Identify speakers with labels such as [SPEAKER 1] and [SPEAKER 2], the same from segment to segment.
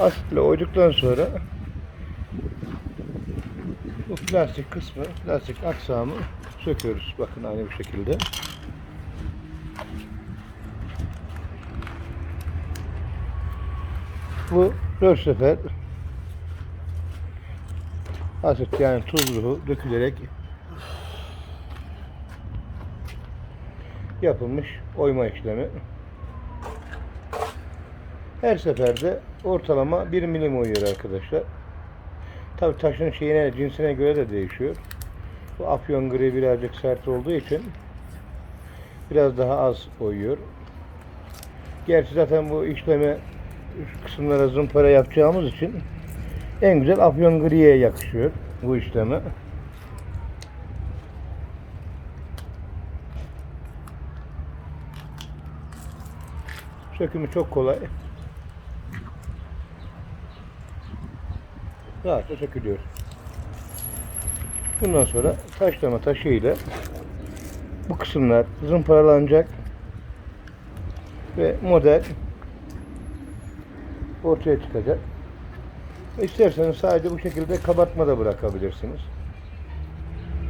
[SPEAKER 1] Asitle oyduktan sonra bu plastik kısmı, plastik aksamı söküyoruz. Bakın aynı bu şekilde. Bu dört sefer asit yani tuzlu dökülerek yapılmış oyma işlemi. Her seferde ortalama 1 milim oyuyor arkadaşlar. Tabi taşın şeyine, cinsine göre de değişiyor. Bu afyon gri birazcık sert olduğu için biraz daha az oyuyor. Gerçi zaten bu işleme kısımlara zımpara yapacağımız için en güzel afyon griye yakışıyor bu işleme. Sökümü çok kolay. Rahatça sökülüyor. Bundan sonra taşlama taşı ile bu kısımlar zımparalanacak ve model ortaya çıkacak. İsterseniz sadece bu şekilde kabartma da bırakabilirsiniz.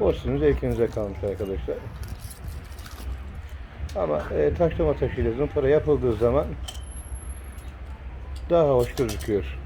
[SPEAKER 1] O sizin zevkinize kalmış arkadaşlar. Ama e, taşlama taşıyla zımpara yapıldığı zaman daha hoş gözüküyor.